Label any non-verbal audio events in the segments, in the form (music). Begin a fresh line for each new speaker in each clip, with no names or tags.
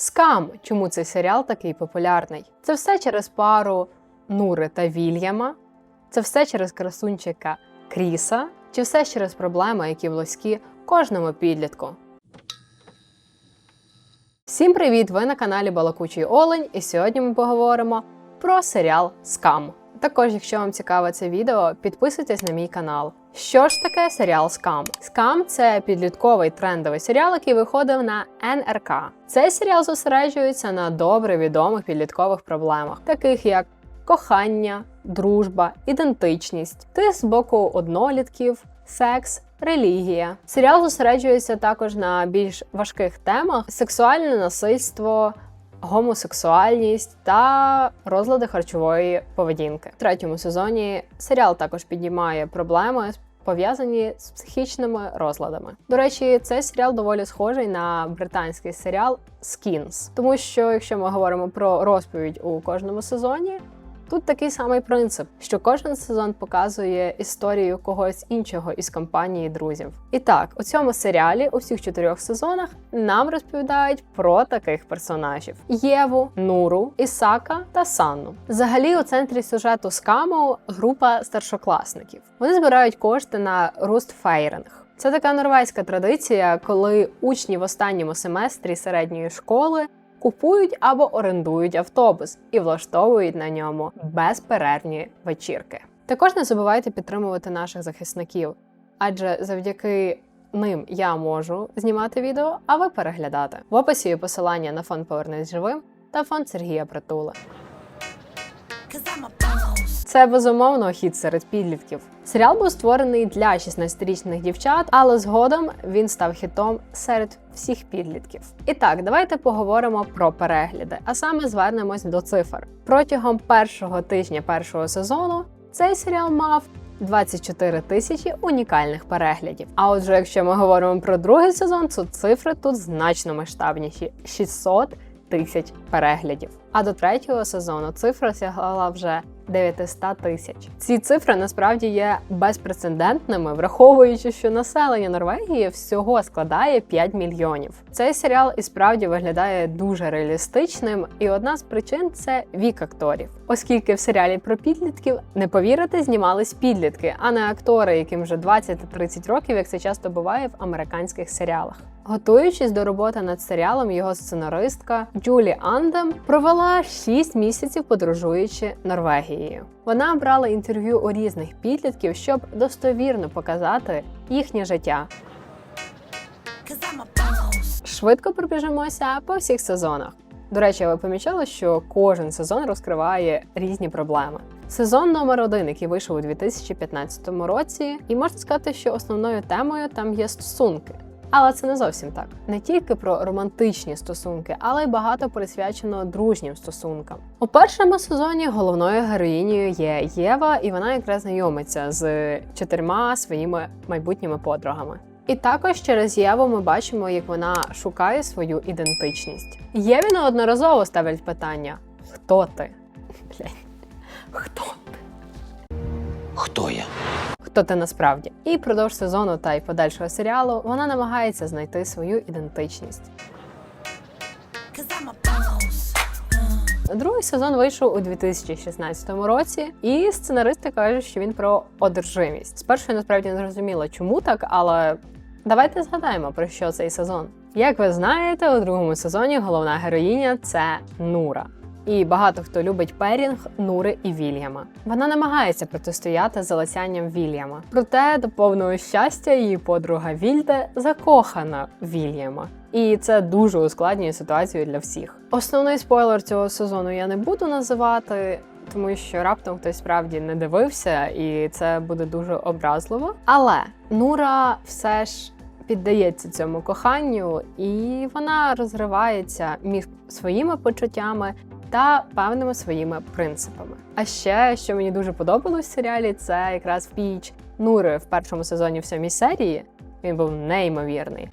Скам, чому цей серіал такий популярний? Це все через пару Нури та Вільяма, це все через красунчика Кріса, чи все через проблеми, які близькі кожному підлітку. Всім привіт! Ви на каналі Балакучий Олень, і сьогодні ми поговоримо про серіал Скам. Також, якщо вам цікаве це відео, підписуйтесь на мій канал. Що ж таке серіал Скам? Скам це підлітковий трендовий серіал, який виходив на НРК. Цей серіал зосереджується на добре відомих підліткових проблемах, таких як кохання, дружба, ідентичність, тиск з боку однолітків, секс. Релігія. Серіал зосереджується також на більш важких темах: сексуальне насильство, гомосексуальність та розлади харчової поведінки. В третьому сезоні серіал також піднімає проблеми пов'язані з психічними розладами. До речі, цей серіал доволі схожий на британський серіал Skins, тому що якщо ми говоримо про розповідь у кожному сезоні. Тут такий самий принцип, що кожен сезон показує історію когось іншого із компанії друзів. І так, у цьому серіалі у всіх чотирьох сезонах нам розповідають про таких персонажів: Єву, Нуру, Ісака та Санну. Взагалі, у центрі сюжету скаму група старшокласників. Вони збирають кошти на Рустфейринг. Це така норвезька традиція, коли учні в останньому семестрі середньої школи купують або орендують автобус і влаштовують на ньому безперервні вечірки. Також не забувайте підтримувати наших захисників, адже завдяки ним я можу знімати відео, а ви переглядати. В описі є посилання на фонд Повернись живим та фонд Сергія Притули. Це безумовно хід серед підлітків. Серіал був створений для 16-річних дівчат, але згодом він став хітом серед всіх підлітків. І так, давайте поговоримо про перегляди, а саме звернемось до цифр. Протягом першого тижня першого сезону цей серіал мав 24 тисячі унікальних переглядів. А отже, якщо ми говоримо про другий сезон, то цифри тут значно масштабніші 600 тисяч переглядів. А до третього сезону цифра сягала вже 900 тисяч. Ці цифри насправді є безпрецедентними, враховуючи, що населення Норвегії всього складає 5 мільйонів. Цей серіал і справді виглядає дуже реалістичним, і одна з причин це вік акторів, оскільки в серіалі про підлітків не повірите, знімались підлітки, а не актори, яким вже 20-30 років, як це часто буває в американських серіалах. Готуючись до роботи над серіалом, його сценаристка Джулі Андем провела 6 місяців подорожуючи Норвегією. Вона брала інтерв'ю у різних підлітків, щоб достовірно показати їхнє життя. Швидко пробіжимося по всіх сезонах. До речі, ви помічали, що кожен сезон розкриває різні проблеми. Сезон номер один, який вийшов у 2015 році, і можна сказати, що основною темою там є стосунки. Але це не зовсім так. Не тільки про романтичні стосунки, але й багато присвячено дружнім стосункам. У першому сезоні головною героїнею є Єва, і вона якраз знайомиться з чотирма своїми майбутніми подругами. І також через Єву ми бачимо, як вона шукає свою ідентичність. Єві неодноразово ставлять питання: хто ти? (laughs) Блядь, хто ти?
Хто я?
хто ти насправді. І впродовж сезону та й подальшого серіалу вона намагається знайти свою ідентичність. Другий сезон вийшов у 2016 році, і сценаристи кажуть, що він про одержимість. Спершу я насправді не зрозуміла, чому так, але давайте згадаємо про що цей сезон. Як ви знаєте, у другому сезоні головна героїня це Нура. І багато хто любить перінг Нури і Вільяма. Вона намагається протистояти залицянням Вільяма. Проте до повного щастя її подруга Вільде закохана Вільяма. І це дуже ускладнює ситуацію для всіх. Основний спойлер цього сезону я не буду називати. Тому що раптом хтось справді не дивився, і це буде дуже образливо. Але Нура все ж піддається цьому коханню, і вона розривається між своїми почуттями та певними своїми принципами. А ще, що мені дуже подобалось в серіалі, це якраз піч Нури в першому сезоні в сьомій серії. Він був неймовірний.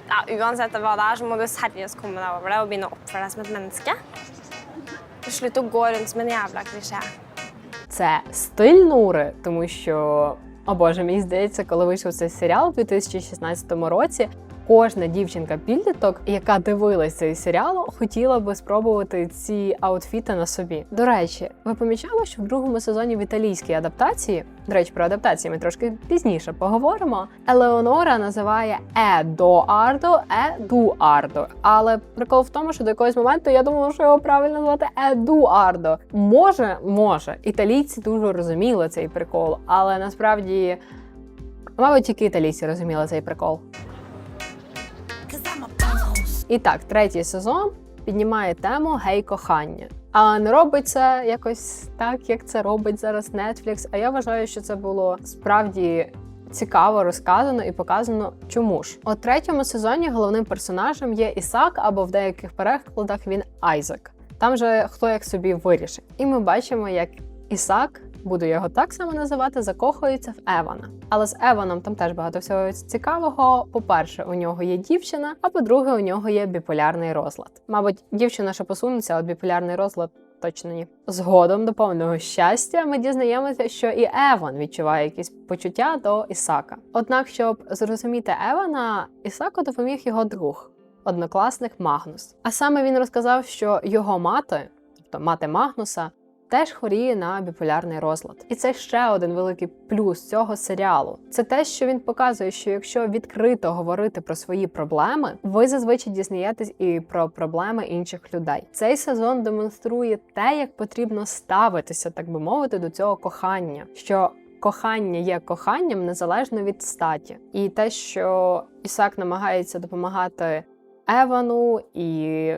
Це стиль Нури, тому що, о Боже, мені здається, коли вийшов цей серіал у 2016 році, кожна дівчинка-підліток, яка дивилася цей серіал, хотіла би спробувати ці аутфіти на собі. До речі, ви помічали, що в другому сезоні в італійській адаптації, до речі, про адаптації ми трошки пізніше поговоримо. Елеонора називає Едоардо Едуардо. Але прикол в тому, що до якогось моменту я думала, що його правильно звати Едуардо. Може, може, італійці дуже розуміли цей прикол, але насправді, мабуть, тільки італійці розуміли цей прикол. І так, третій сезон піднімає тему гей кохання. А не робить це якось так, як це робить зараз Netflix. А я вважаю, що це було справді цікаво розказано і показано, чому ж. У третьому сезоні головним персонажем є Ісак, або в деяких перекладах він Айзек. Там же хто як собі вирішить. І ми бачимо, як Ісак, буду його так само називати, закохується в Евана. Але з Еваном там теж багато всього цікавого. По-перше, у нього є дівчина, а по-друге, у нього є біполярний розлад. Мабуть, дівчина ще посунеться, от біполярний розлад. Точно ні. Згодом до повного щастя ми дізнаємося, що і Еван відчуває якісь почуття до Ісака. Однак, щоб зрозуміти Евана, Ісаку допоміг його друг, однокласник Магнус. А саме він розказав, що його мати, тобто мати Магнуса, теж хворіє на біполярний розлад. І це ще один великий плюс цього серіалу. Це те, що він показує, що якщо відкрито говорити про свої проблеми, ви зазвичай дізнаєтесь і про проблеми інших людей. Цей сезон демонструє те, як потрібно ставитися, так би мовити, до цього кохання. що Кохання є коханням незалежно від статі, і те, що Ісак намагається допомагати Евану і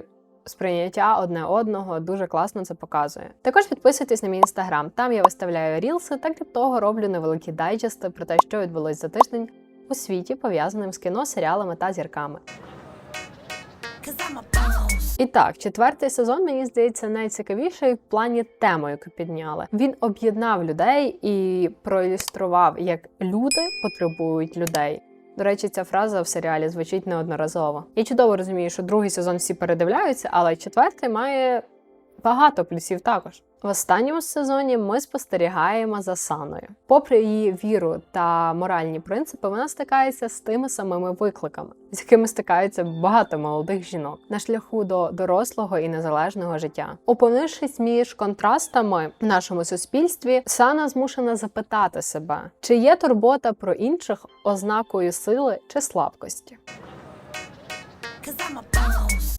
сприйняття одне одного дуже класно це показує. Також підписуйтесь на мій інстаграм. Там я виставляю рілси, та крім того, роблю невеликі дайджести про те, що відбулось за тиждень у світі, пов'язаним з кіно, серіалами та зірками. І так, четвертий сезон мені здається найцікавіший в плані теми, яку підняли. Він об'єднав людей і проілюстрував, як люди потребують людей. До речі, ця фраза в серіалі звучить неодноразово. Я чудово розумію, що другий сезон всі передивляються, але четвертий має багато плюсів також. В останньому сезоні ми спостерігаємо за Саною. Попри її віру та моральні принципи, вона стикається з тими самими викликами, з якими стикаються багато молодих жінок на шляху до дорослого і незалежного життя. Опинившись між контрастами в нашому суспільстві, Сана змушена запитати себе, чи є турбота про інших ознакою сили чи слабкості.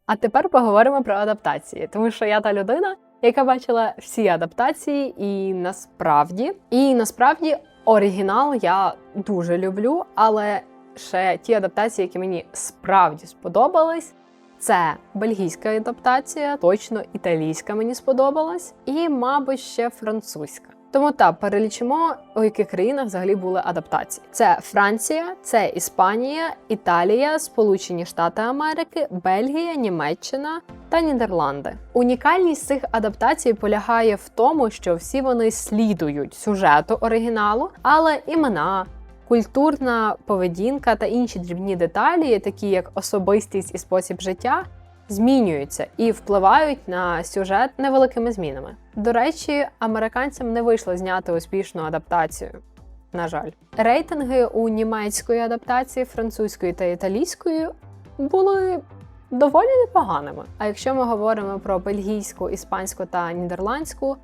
А тепер поговоримо про адаптації, тому що я та людина, яка бачила всі адаптації, і насправді, і насправді оригінал я дуже люблю, але ще ті адаптації, які мені справді сподобались. Це бельгійська адаптація, точно італійська мені сподобалась, і, мабуть, ще французька. Тому так, перелічимо, у яких країнах взагалі були адаптації: це Франція, це Іспанія, Італія, Сполучені Штати Америки, Бельгія, Німеччина та Нідерланди. Унікальність цих адаптацій полягає в тому, що всі вони слідують сюжету оригіналу, але імена. Культурна поведінка та інші дрібні деталі, такі як особистість і спосіб життя, змінюються і впливають на сюжет невеликими змінами. До речі, американцям не вийшло зняти успішну адаптацію. На жаль, рейтинги у німецької адаптації, французької та італійської були доволі непоганими. А якщо ми говоримо про бельгійську, іспанську та нідерландську,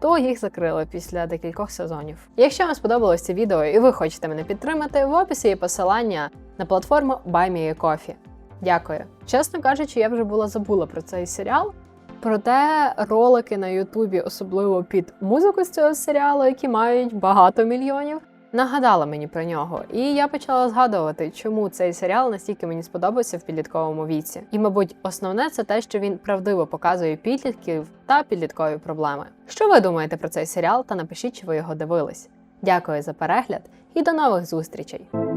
то їх закрили після декількох сезонів. Якщо вам сподобалось це відео і ви хочете мене підтримати, в описі є посилання на платформу BuyMeACoffee. Дякую. Чесно кажучи, я вже була забула про цей серіал. Проте ролики на Ютубі, особливо під музику з цього серіалу, які мають багато мільйонів, нагадали мені про нього. І я почала згадувати, чому цей серіал настільки мені сподобався в підлітковому віці. І, мабуть, основне це те, що він правдиво показує підлітків та підліткові проблеми. Що ви думаєте про цей серіал? Та напишіть, чи ви його дивились. Дякую за перегляд і до нових зустрічей!